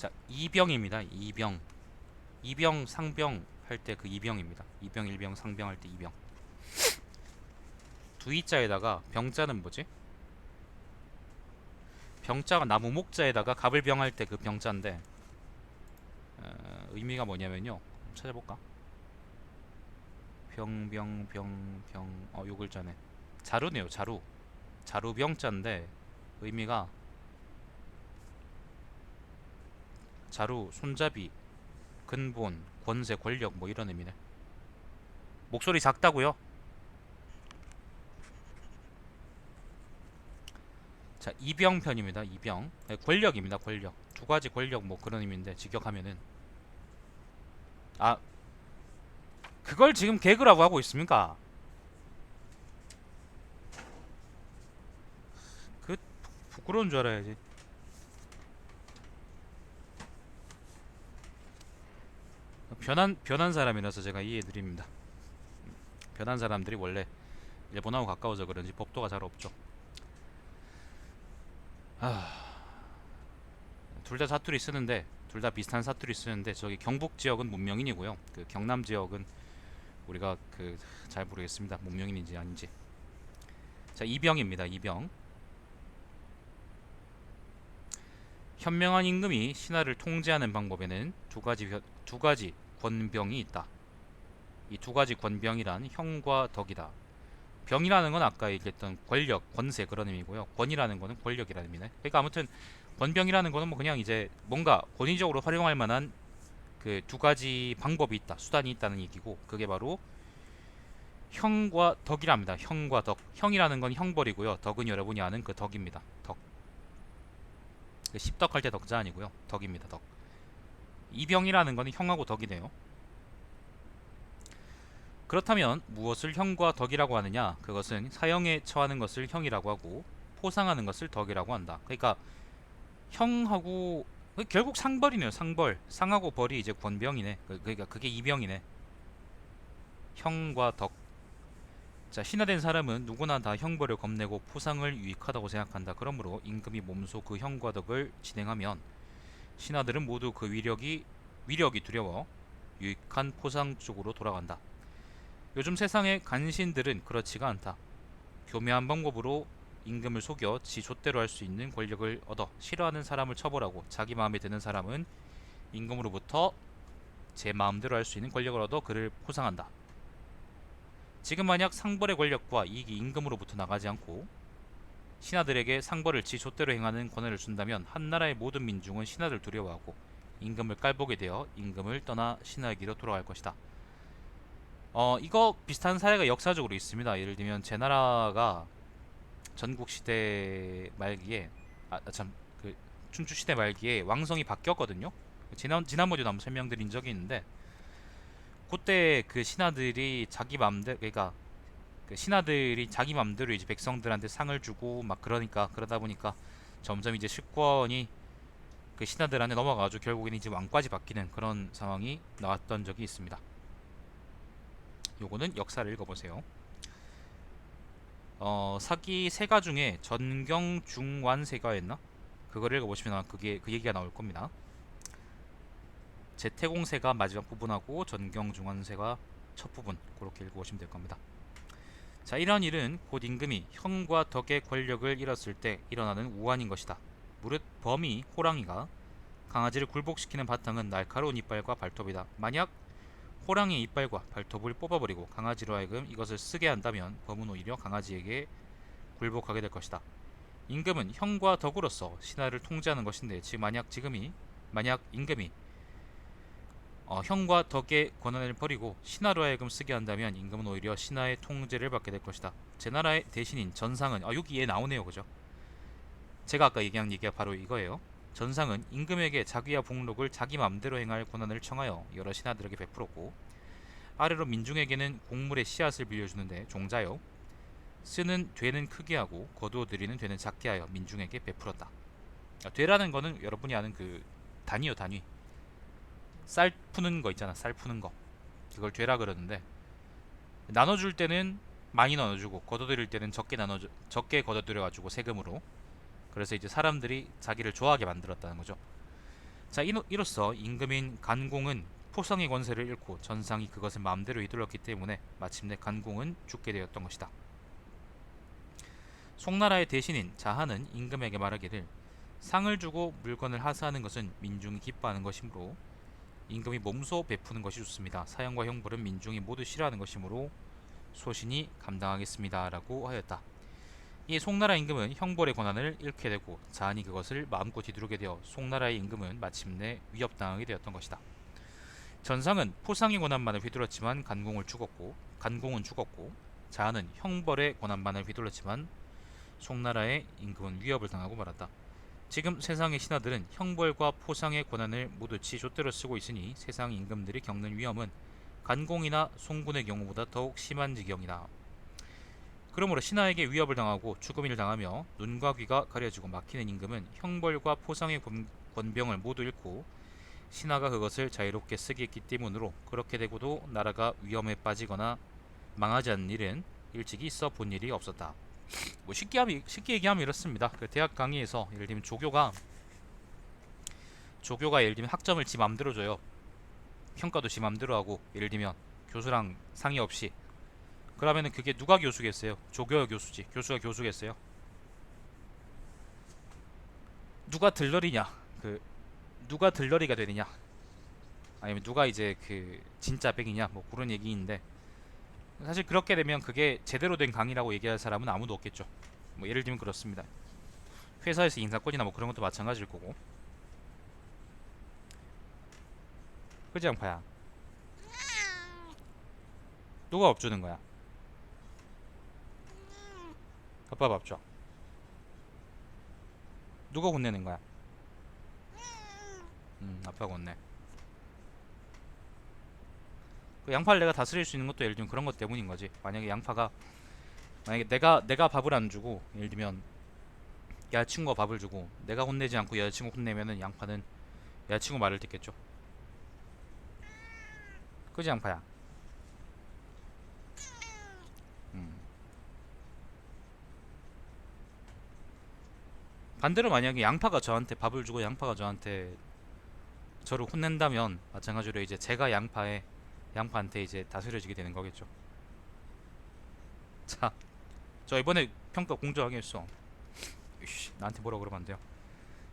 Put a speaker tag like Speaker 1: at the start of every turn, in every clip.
Speaker 1: 자 이병입니다. 이병. 이병 상병 할 때 그 이병입니다. 이병 일병 상병 할 때 이병. 두이자에다가 병자는 뭐지? 병자가 나무 목자에다가 갑을병 할 때 그 병자인데 어, 의미가 뭐냐면요. 찾아볼까? 병병병병 어 요 글자네. 자루네요. 자루. 자루병자인데 의미가 자루, 손잡이, 근본, 권세, 권력 뭐 이런 의미네. 목소리 작다고요? 자, 이병편입니다. 이병. 네, 권력입니다. 권력. 두 가지 권력 뭐 그런 의미인데 직역하면은 아 그걸 지금 개그라고 하고 있습니까? 그 부- 부끄러운 줄 알아야지. 변한 변한 사람이라서 제가 이해해 드립니다. 변한 사람들이 원래 일본하고 가까워서 그런지 법도가 잘 없죠. 둘다 사투리 쓰는데 둘 다 비슷한 사투리 쓰는데 저기 경북 지역은 문명인이고요. 그 경남 지역은 우리가 그 잘 모르겠습니다. 문명인인지 아닌지. 자 이병입니다. 이병. 현명한 임금이 신하를 통제하는 방법에는 두 가지 벼- 두 가지 권병이 있다. 이 두 가지 권병이란 형과 덕이다. 병이라는 건 아까 얘기했던 권력, 권세 그런 의미고요. 권이라는 거는 권력이라는 의미네. 그러니까 아무튼 권병이라는 거는 뭐 그냥 이제 뭔가 권위적으로 활용할 만한 그 두 가지 방법이 있다, 수단이 있다는 얘기고 그게 바로 형과 덕이랍니다. 형과 덕. 형이라는 건 형벌이고요. 덕은 여러분이 아는 그 덕입니다. 덕. 그 십덕할 때 덕자 아니고요. 덕입니다. 덕. 이병이라는 거는 형하고 덕이네요. 그렇다면 무엇을 형과 덕이라고 하느냐? 그것은 사형에 처하는 것을 형이라고 하고 포상하는 것을 덕이라고 한다. 그러니까 형하고 그 결국 상벌이네요. 상벌. 상하고 벌이 이제 권병이네. 그- 그러니까 그게 이병이네. 형과 덕. 자, 신하된 사람은 누구나 다 형벌을 겁내고 포상을 유익하다고 생각한다. 그러므로 임금이 몸소 그 형과 덕을 진행하면 신하들은 모두 그 위력이 위력이 두려워 유익한 포상 쪽으로 돌아간다. 요즘 세상의 간신들은 그렇지가 않다. 교묘한 방법으로 임금을 속여 지 좆대로 할 수 있는 권력을 얻어 싫어하는 사람을 처벌하고 자기 마음에 드는 사람은 임금으로부터 제 마음대로 할 수 있는 권력을 얻어 그를 포상한다. 지금 만약 상벌의 권력과 이익이 임금으로부터 나가지 않고 신하들에게 상벌을 지 좆대로 행하는 권한을 준다면 한 나라의 모든 민중은 신하를 두려워하고 임금을 깔보게 되어 임금을 떠나 신하에게로 돌아갈 것이다. 어 이거 비슷한 사례가 역사적으로 있습니다. 예를 들면 제 나라가 전국 시대 말기에 아참그 춘추 시대 말기에 왕성이 바뀌었거든요. 지난 지난번에도 한번 설명드린 적이 있는데 그때 그 신하들이 자기 맘대로 그러니까 그 신하들이 자기 맘대로 이제 백성들한테 상을 주고 막 그러니까 그러다 보니까 점점 이제 실권이 그 신하들한테 넘어가가지고 결국에는 이제 왕까지 바뀌는 그런 상황이 나왔던 적이 있습니다. 요거는 역사를 읽어보세요. 어, 사기 세가 중에 전경 중완 세가였나? 그걸 읽어보시면 그게 그 얘기가 나올 겁니다. 제태공 세가 마지막 부분하고 전경 중완 세가 첫 부분 그렇게 읽어보시면 될 겁니다. 자, 이런 일은 곧 임금이 형과 덕의 권력을 잃었을 때 일어나는 우환인 것이다. 무릇 범이 호랑이가 강아지를 굴복시키는 바탕은 날카로운 이빨과 발톱이다. 만약 호랑이의 이빨과 발톱을 뽑아버리고 강아지로 하여금 이것을 쓰게 한다면 범은 오히려 강아지에게 굴복하게 될 것이다. 임금은 형과 덕으로서 신하를 통제하는 것인데 즉 만약 지금이 만약 임금이 어, 형과 덕의 권한을 버리고 신하로 하여금 쓰게 한다면 임금은 오히려 신하의 통제를 받게 될 것이다. 제 나라의 대신인 전상은 아 여기 얘 나오네요, 그죠? 제가 아까 얘기한 얘기가 바로 이거예요. 전상은 임금에게 자기와 복록을 자기 마음대로 행할 권한을 청하여 여러 신하들에게 베풀었고 아래로 민중에게는 곡물의 씨앗을 빌려주는데 종자요 쓰는 되는 크게 하고 거두어 들이는 되는 작게 하여 민중에게 베풀었다. 아, 되라는 거는 여러분이 아는 그 단위요 단위. 쌀 푸는 거 있잖아 쌀 푸는 거 그걸 되라 그러는데 나눠줄 때는 많이 나눠주고 거둬들일 때는 적게 나눠 적게 거둬들여 가지고 세금으로 그래서 이제 사람들이 자기를 좋아하게 만들었다는 거죠. 자 이로, 이로써 임금인 간공은 포성의 권세를 잃고 전상이 그것을 마음대로 휘둘렀기 때문에 마침내 간공은 죽게 되었던 것이다. 송나라의 대신인 자하는 임금에게 말하기를 상을 주고 물건을 하사하는 것은 민중이 기뻐하는 것이므로 임금이 몸소 베푸는 것이 좋습니다. 사형과 형벌은 민중이 모두 싫어하는 것이므로 소신이 감당하겠습니다라고 하였다. 이 송나라 임금은 형벌의 권한을 잃게 되고 자한이 그것을 마음껏 뒤두르게 되어 송나라의 임금은 마침내 위협당하게 되었던 것이다. 전상은 포상의 권한만을 휘둘렀지만 간공을 죽었고 간공은 죽었고 자한은 형벌의 권한만을 휘둘렀지만 송나라의 임금은 위협을 당하고 말았다. 지금 세상의 신하들은 형벌과 포상의 권한을 모두 지 좆대로 쓰고 있으니 세상 임금들이 겪는 위험은 간공이나 송군의 경우보다 더욱 심한 지경이다. 그러므로 신하에게 위협을 당하고 죽음을 당하며 눈과 귀가 가려지고 막히는 임금은 형벌과 포상의 권- 권병을 모두 잃고 신하가 그것을 자유롭게 쓰게 했기 때문으로 그렇게 되고도 나라가 위험에 빠지거나 망하지 않는 일은 일찍이 있어 본 일이 없었다. 뭐 쉽게 쉽게 얘기하면 이렇습니다. 그 대학 강의에서 예를 들면 조교가 조교가 예를 들면 학점을 지 맘대로 줘요. 평가도 지 맘대로 하고 예를 들면 교수랑 상의 없이 그러면은 그게 누가 교수겠어요? 조교가 교수지. 교수가 교수겠어요? 누가 들러리냐? 그 누가 들러리가 되느냐? 아니면 누가 이제 그 진짜 백이냐? 뭐 그런 얘기인데 사실 그렇게 되면 그게 제대로 된 강의라고 얘기할 사람은 아무도 없겠죠. 뭐 예를 들면 그렇습니다. 회사에서 인사권이나 뭐 그런 것도 마찬가지일 거고. 그지 양파야? 누가 업 주는 거야? 아빠 밥 줘. 누가 혼내는 거야? 음, 아빠가 혼내. 그 양파를 내가 다스릴 수 있는 것도 예를 들면 그런 것 때문인 거지. 만약에 양파가 만약에 내가 내가 밥을 안 주고 예를 들면 여자친구가 밥을 주고 내가 혼내지 않고 여자친구 혼내면은 양파는 여자친구 말을 듣겠죠. 그지 양파야? 음. 반대로 만약에 양파가 저한테 밥을 주고 양파가 저한테 저를 혼낸다면 마찬가지로 이제 제가 양파에 양파한테 이제 다스려지게 되는 거겠죠. 자, 저 이번에 평가. 이씨, 나한테 뭐라 그러면 안 돼요.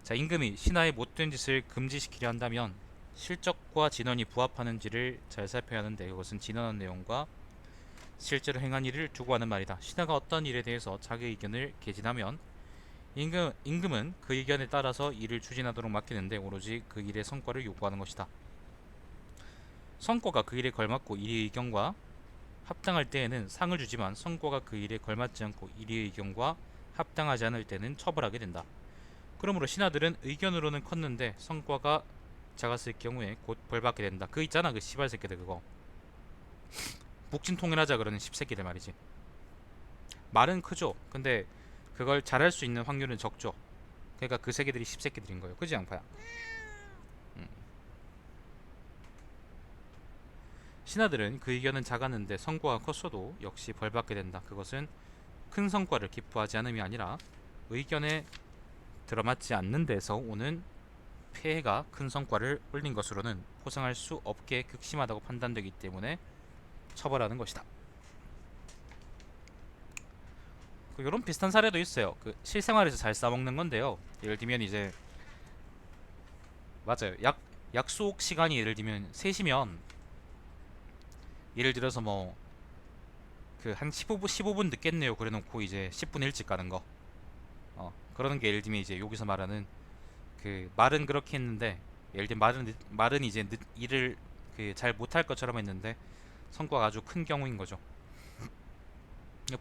Speaker 1: 자, 임금이 신하의 못된 짓을 금지시키려 한다면 실적과 진언이 부합하는지를 잘 살펴야 하는데 그것은 진언한 내용과 실제로 행한 일을 두고 하는 말이다. 신하가 어떤 일에 대해서 자기 의견을 개진하면 임금, 임금은 그 의견에 따라서 일을 추진하도록 맡기는데 오로지 그 일의 성과를 요구하는 것이다. 성과가 그 일에 걸맞고 일의 의견과 합당할 때에는 상을 주지만 성과가 그 일에 걸맞지 않고 일의 의견과 합당하지 않을 때는 처벌하게 된다. 그러므로 신하들은 의견으로는 컸는데 성과가 작았을 경우에 곧 벌받게 된다. 그 있잖아 그 시발 새끼들 그거. 북진 통일하자 그러는 십새끼들 말이지. 말은 크죠. 근데 그걸 잘할 수 있는 확률은 적죠. 그러니까 그 새끼들이 십새끼들인 거예요. 그지 양파야? 신하들은 그 의견은 작았는데 성과가 컸어도 역시 벌받게 된다. 그것은 큰 성과를 기뻐하지 않음이 아니라 의견에 들어맞지 않는 데서 오는 폐해가 큰 성과를 올린 것으로는 포상할 수 없게 극심하다고 판단되기 때문에 처벌하는 것이다. 그 이런 비슷한 사례도 있어요. 그 실생활에서 잘 싸먹는 건데요. 예를 들면 이제 맞아요. 약 약속 시간이 예를 들면 3시면 예를 들어서 뭐 그 한 15분 15분 늦겠네요. 그래 놓고 이제 10분 일찍 가는 거. 어, 그러는 게 예를 들면 이제 여기서 말하는 그 말은 그렇게 했는데 예를 들면 말은 늦- 말은 이제 늦, 일을 그 잘 못할 것처럼 했는데 성과가 아주 큰 경우인 거죠.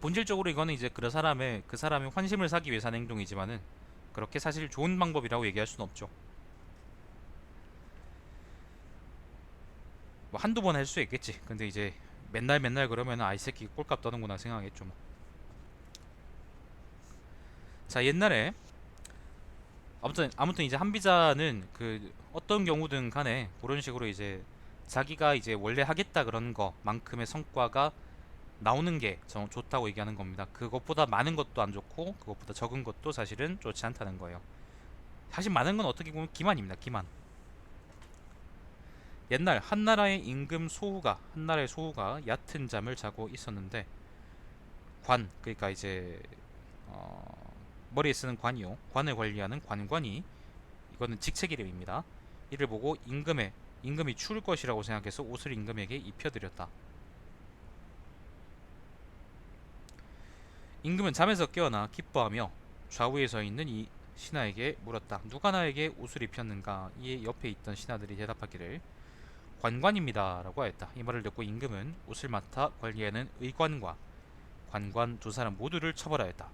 Speaker 1: 본질적으로 이거는 이제 그 사람의 그 사람의 환심을 사기 위해서 하는 행동이지만은 그렇게 사실 좋은 방법이라고 얘기할 수는 없죠. 뭐 한두 번 할 수 있겠지. 근데 이제 맨날 맨날 그러면 아이 새끼 꼴값 떠는구나 생각하겠죠. 뭐. 자 옛날에 아무튼 아무튼 이제 한비자는 그 어떤 경우든 간에 그런 식으로 이제 자기가 이제 원래 하겠다 그런 거만큼의 성과가 나오는 게 저- 좋다고 얘기하는 겁니다. 그것보다 많은 것도 안 좋고 그것보다 적은 것도 사실은 좋지 않다는 거예요. 사실 많은 건 어떻게 보면 기만입니다. 기만. 옛날 한나라의 임금 소후가 한나라의 소후가 얕은 잠을 자고 있었는데 관 그러니까 이제 어, 머리에 쓰는 관이요 관을 관리하는 관관이 이거는 직책 이름입니다 이를 보고 임금의 임금이 추울 것이라고 생각해서 옷을 임금에게 입혀드렸다 임금은 잠에서 깨어나 기뻐하며 좌우에 서 있는 이 신하에게 물었다. 누가 나에게 옷을 입혔는가? 이에 옆에 있던 신하들이 대답하기를 관관입니다라고 하였다. 이 말을 듣고 임금은 옷을 맡아 관리하는 의관과 관관 두 사람 모두를 처벌하였다.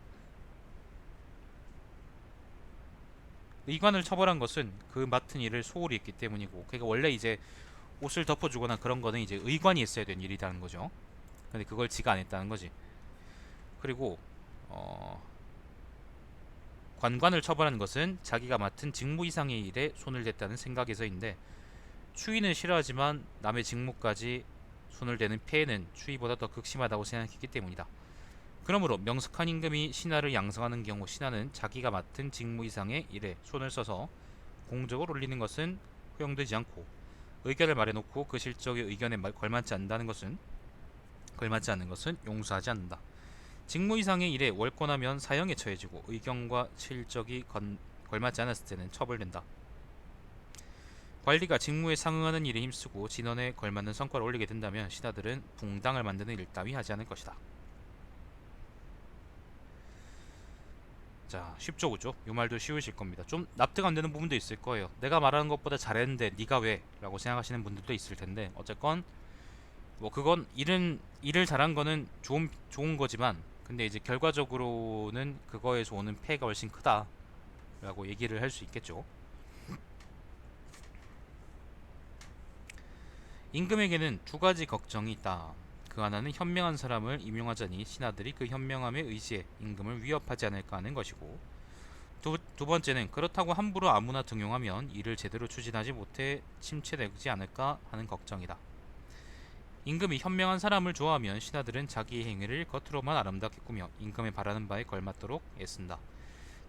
Speaker 1: 의관을 처벌한 것은 그 맡은 일을 소홀히 했기 때문이고, 그러니까 원래 이제 옷을 덮어주거나 그런 거는 이제 의관이 했어야 되는 일이라는 거죠. 근데 그걸 지가 안 했다는 거지. 그리고 어, 관관을 처벌한 것은 자기가 맡은 직무 이상의 일에 손을 댔다는 생각에서인데 추위는 싫어하지만 남의 직무까지 손을 대는 폐해는 추위보다 더 극심하다고 생각했기 때문이다. 그러므로 명석한 임금이 신하를 양성하는 경우 신하는 자기가 맡은 직무 이상의 일에 손을 써서 공적을 올리는 것은 허용되지 않고 의견을 말해놓고 그 실적의 의견에 말- 걸맞지 않는다는 것은 걸맞지 않는 것은 용서하지 않는다. 직무 이상의 일에 월권하면 사형에 처해지고 의견과 실적이 건, 걸맞지 않았을 때는 처벌된다. 관리가 직무에 상응하는 일에 힘쓰고 진언에 걸맞는 성과를 올리게 된다면 신하들은 붕당을 만드는 일 따위 하지 않을 것이다. 자, 쉽죠, 그죠? 이 말도 쉬우실 겁니다. 좀 납득 안 되는 부분도 있을 거예요. 내가 말하는 것보다 잘했는데 네가 왜? 라고 생각하시는 분들도 있을 텐데 어쨌건 뭐 그건 일은 일을 잘한 거는 좋은 좋은 거지만 근데 이제 결과적으로는 그거에서 오는 폐해가 훨씬 크다라고 얘기를 할 수 있겠죠. 임금에게는 두 가지 걱정이 있다. 그 하나는 현명한 사람을 임용하자니 신하들이 그 현명함에 의지해 임금을 위협하지 않을까 하는 것이고 두, 두 번째는 그렇다고 함부로 아무나 등용하면 일을 제대로 추진하지 못해 침체되지 않을까 하는 걱정이다. 임금이 현명한 사람을 좋아하면 신하들은 자기의 행위를 겉으로만 아름답게 꾸며 임금의 바라는 바에 걸맞도록 애쓴다.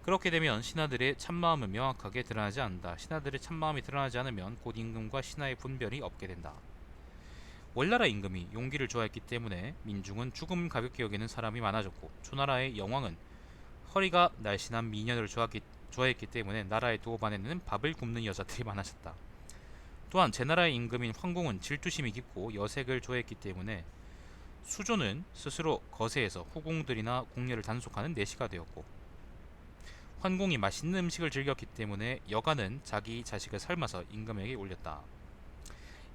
Speaker 1: 그렇게 되면 신하들의 참마음은 명확하게 드러나지 않는다. 신하들의 참마음이 드러나지 않으면 곧 임금과 신하의 분별이 없게 된다. 월나라 임금이 용기를 좋아했기 때문에 민중은 죽음 가볍게 여기는 사람이 많아졌고 초나라의 영왕은 허리가 날씬한 미녀를 좋아했기, 좋아했기 때문에 나라의 도반에는 밥을 굽는 여자들이 많아졌다. 또한 제나라의 임금인 황공은 질투심이 깊고 여색을 좋아했기 때문에 수조는 스스로 거세에서 후궁들이나 궁녀를 단속하는 내시가 되었고 환공이 맛있는 음식을 즐겼기 때문에 여가는 자기 자식을 삶아서 임금에게 올렸다.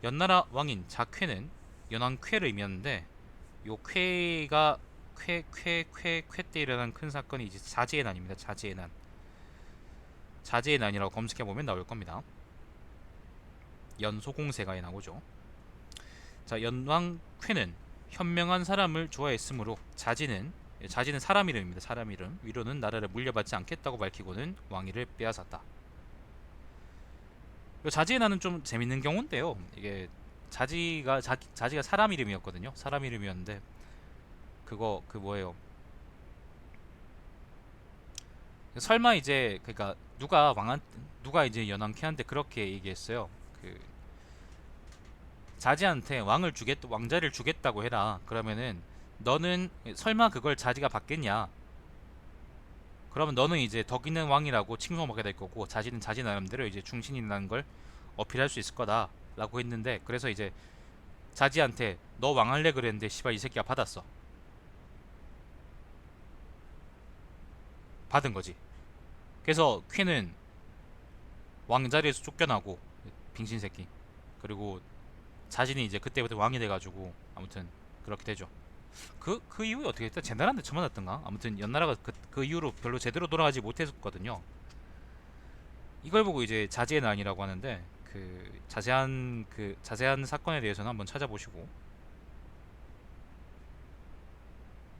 Speaker 1: 연나라 왕인 자쾌는 연왕 쾌를 의미하는데 요 쾌가 쾌 쾌 쾌 쾌 때 일어난 큰 사건이 이제 자제의 난입니다. 자제의 난. 자제의 난이라고 검색해 보면 나올 겁니다. 연소공세가에 나오죠. 자, 연왕 쾌는 현명한 사람을 좋아했으므로 자지는 자지는 사람 이름입니다. 사람 이름. 위로는 나라를 물려받지 않겠다고 밝히고는 왕위를 빼앗았다. 요 자지의 난은 좀 재밌는 경우인데요. 이게 자지가 자, 자지가 사람 이름이었거든요. 사람 이름이었는데 그거 그 뭐예요? 설마 이제 그러니까 누가 왕한 누가 이제 연왕캐한테 그렇게 얘기했어요. 그 자지한테 왕을 주겠 왕자를 주겠다고 해라. 그러면은 너는 설마 그걸 자지가 받겠냐? 그러면 너는 이제 덕 있는 왕이라고 칭송받게 될 거고 자지는 자지 나름대로 이제 충신이라는 걸 어필할 수 있을 거다라고 했는데 그래서 이제 자지한테 너 왕할래 그랬는데 씨발 이 새끼가 받았어. 받은 거지. 그래서 퀸은 왕자리에서 쫓겨나고 빙신 새끼. 그리고 자신이 이제 그때부터 왕이 돼가지고 아무튼 그렇게 되죠. 그, 그 이후에 어떻게 했다? 제나라한테 처맞았던가? 아무튼 연나라가 그, 그 이후로 별로 제대로 돌아가지 못했었거든요. 이걸 보고 이제 자제의 난이라고 하는데 그 자세한 그 자세한 사건에 대해서는 한번 찾아보시고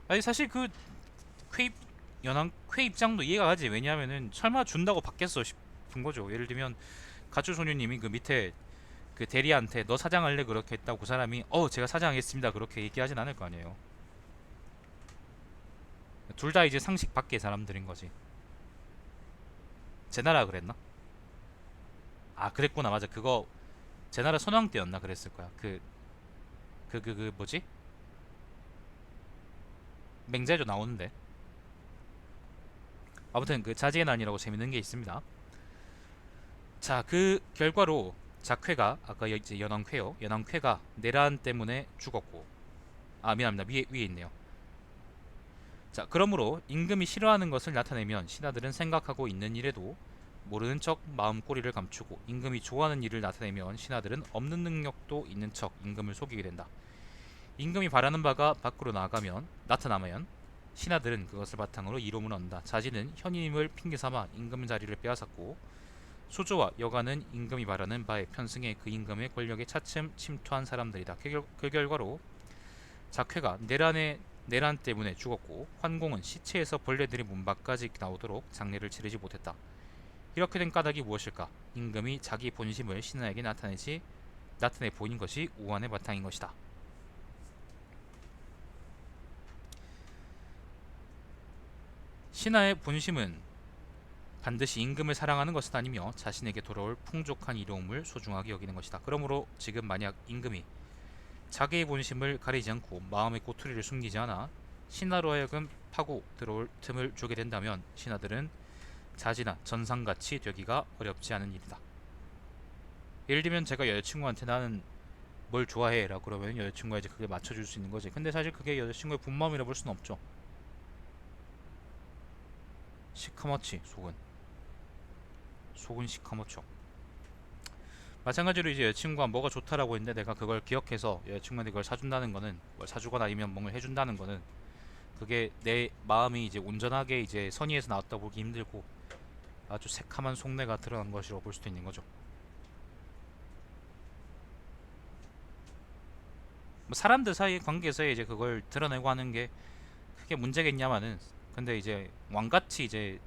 Speaker 1: 아니 사실 그쾌 연한 쾌 입장도 이해가 가지 왜냐하면은 설마 준다고 받겠어 싶은 거죠. 예를 들면 가출 소녀님이 그 밑에 그 대리한테 너 사장할래 그렇게 했다고 그 사람이 어 제가 사장하겠습니다 그렇게 얘기하진 않을 거 아니에요. 둘 다 이제 상식 밖의 사람들인 거지. 제 나라 그랬나? 아 그랬구나 맞아 그거 제 나라 선왕 때였나 그랬을 거야. 그 그 그 그 뭐지? 맹자에도 나오는데. 아무튼 그 자지의 난이라고 재밌는 게 있습니다. 자, 그 결과로 작회가 아까 여- 이제 연왕쾌요. 연왕쾌가 내란 때문에 죽었고 아 미안합니다. 위에 위에 있네요. 자, 그러므로 임금이 싫어하는 것을 나타내면 신하들은 생각하고 있는 일에도 모르는 척 마음 꼬리를 감추고 임금이 좋아하는 일을 나타내면 신하들은 없는 능력도 있는 척 임금을 속이게 된다. 임금이 바라는 바가 밖으로 나가면 나타나면 신하들은 그것을 바탕으로 이로문 얻는다. 자지는 현임을 핑계 삼아 임금 자리를 빼앗았고 소조와 여가는 임금이 바라는 바에 편승해 그 임금의 권력에 차츰 침투한 사람들이다. 그, 결, 그 결 과로 작회가 내란의 내란 때문에 죽었고 환공은 시체에서 벌레들이 문 밖까지 나오도록 장례를 치르지 못했다. 이렇게 된 까닭이 무엇일까? 임금이 자기 본심을 신하에게 나타내지 나타내 보인 것이 우환의 바탕인 것이다. 신하의 본심은 반드시 임금을 사랑하는 것은 아니며 자신에게 돌아올 풍족한 이로움을 소중하게 여기는 것이다. 그러므로 지금 만약 임금이 자기의 본심을 가리지 않고 마음의 꼬투리를 숨기지 않아 신하로 하여금 파고 들어올 틈을 주게 된다면 신하들은 자지나 전상같이 되기가 어렵지 않은 일이다. 예를 들면 제가 여자친구한테 나는 뭘 좋아해? 라고 그러면 여자친구가 이제 그게 맞춰줄 수 있는 거지. 근데 사실 그게 여자친구의 본마음이라 볼 수는 없죠. 시커멓지 속은 속은 시커멓죠 마찬가지로 이제 여자친구가 뭐가 좋다라고 했는데 내가 그걸 기억해서 여자친구한테 그걸 사준다는 거는 뭘 사주거나 아니면 뭔가 해준다는 거는 그게 내 마음이 이제 온전하게 이제 선의에서 나왔다 보기 힘들고 아주 새카만 속내가 드러난 것이라고 볼 수도 있는 거죠. 뭐 사람들 사이 관계에서 이제 그걸 드러내고 하는 게 크게 문제겠냐마는 근데 이제 왕같이 이제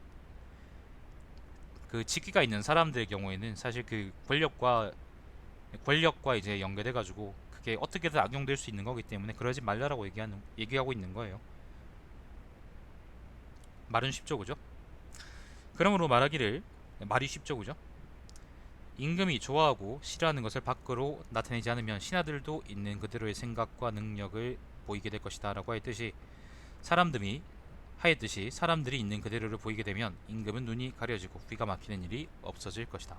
Speaker 1: 그 직위가 있는 사람들의 경우에는 사실 그 권력과 권력과 이제 연계돼 가지고 그게 어떻게든 악용될 수 있는 거기 때문에 그러지 말라라고 얘기하는 얘기하고 있는 거예요. 말은 쉽죠, 그죠? 그러므로 말하기를 말이 쉽죠, 그죠? 임금이 좋아하고 싫어하는 것을 밖으로 나타내지 않으면 신하들도 있는 그대로의 생각과 능력을 보이게 될 것이다라고 했듯이 사람들이 하였듯이 사람들이 있는 그대로를 보이게 되면 임금은 눈이 가려지고 귀가 막히는 일이 없어질 것이다.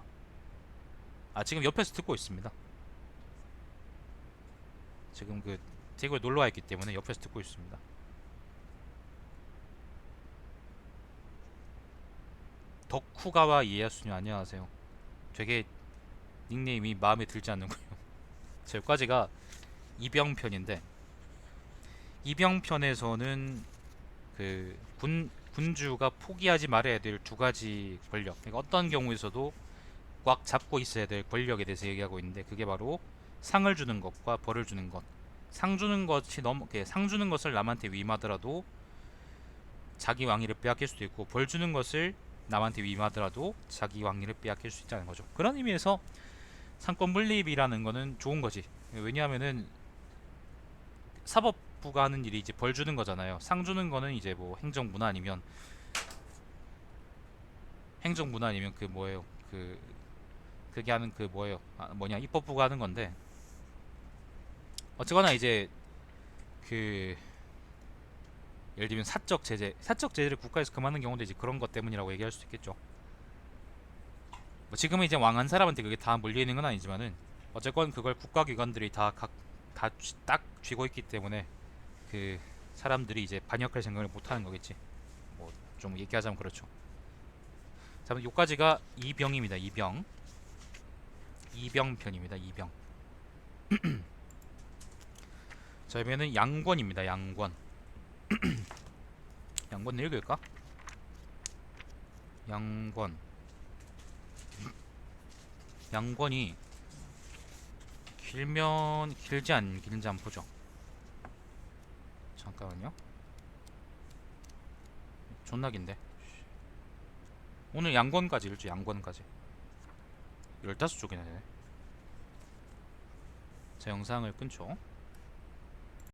Speaker 1: 아 지금 옆에서 듣고 있습니다. 지금 그 대구에 놀러 와 있기 때문에 옆에서 듣고 있습니다. 덕후가와 이에야수님 안녕하세요. 되게 닉네임이 마음에 들지 않는 거예요. 제 여기까지가 이병편인데 이병편에서는 그 군, 군주가 포기하지 말아야 될 두 가지 권력 그러니까 어떤 경우에서도 꽉 잡고 있어야 될 권력에 대해서 얘기하고 있는데 그게 바로 상을 주는 것과 벌을 주는 것. 상 주는 것이 너무 상 주는 것을 남한테 위임하더라도 자기 왕위를 빼앗길 수도 있고 벌 주는 것을 남한테 위임하더라도 자기 왕위를 빼앗길 수 있다는 거죠. 그런 의미에서 상권 분립이라는 거는 좋은 거지. 왜냐하면은 사법 부가 하는 일이 이제 벌 주는 거잖아요. 상 주는 거는 이제 뭐 행정부나 아니면 행정부나 아니면 그 뭐예요? 그 그게 하는 그 뭐예요? 아, 뭐냐 입법부가 하는 건데 어쨌거나 이제 그 예를 들면 사적 제재, 사적 제재를 국가에서 금하는 경우도 이제 그런 것 때문이라고 얘기할 수 있겠죠. 뭐 지금은 이제 왕한 사람한테 그게 다 몰려 있는 건 아니지만은 어쨌건 그걸 국가기관들이 다 각다딱 쥐고 있기 때문에 그 사람들이 이제 반역할 생각을 못 하는 거겠지. 뭐 좀 얘기하자면 그렇죠. 자, 요까지가 이병입니다. 이병. 이병 편입니다. 이병. 자, 그러면은 양권입니다. 양권. 양권 읽을까? 양권. 양권이 길면 길지 안 길지 안 보죠. 잠깐만요. 존나 긴데. 오늘 양권까지 읽죠. 양권까지. 15쪽이나 되네. 자, 영상을 끊죠.